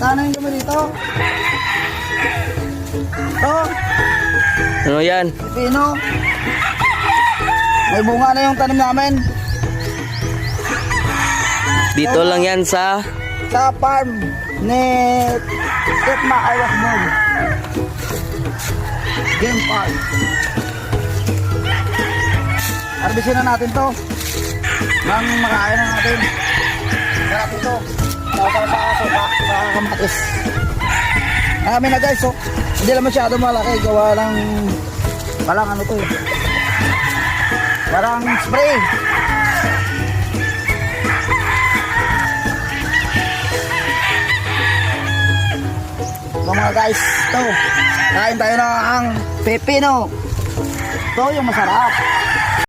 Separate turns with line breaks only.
Tanayin kami dito. Ito,
Ano yan?
pino. May bunga na yung tanim namin.
Dito lang yan sa...
Sa farm ni Tekma Iwas Mall. Game Park. Harbisin na natin to. Nang makain na natin. Sarap ito. Sa kamatis. Marami na guys, so hindi lang masyado malaki gawa ng parang ano to eh. Parang spray. So mga guys, ito. Kain tayo ng pepino. Ito yung masarap.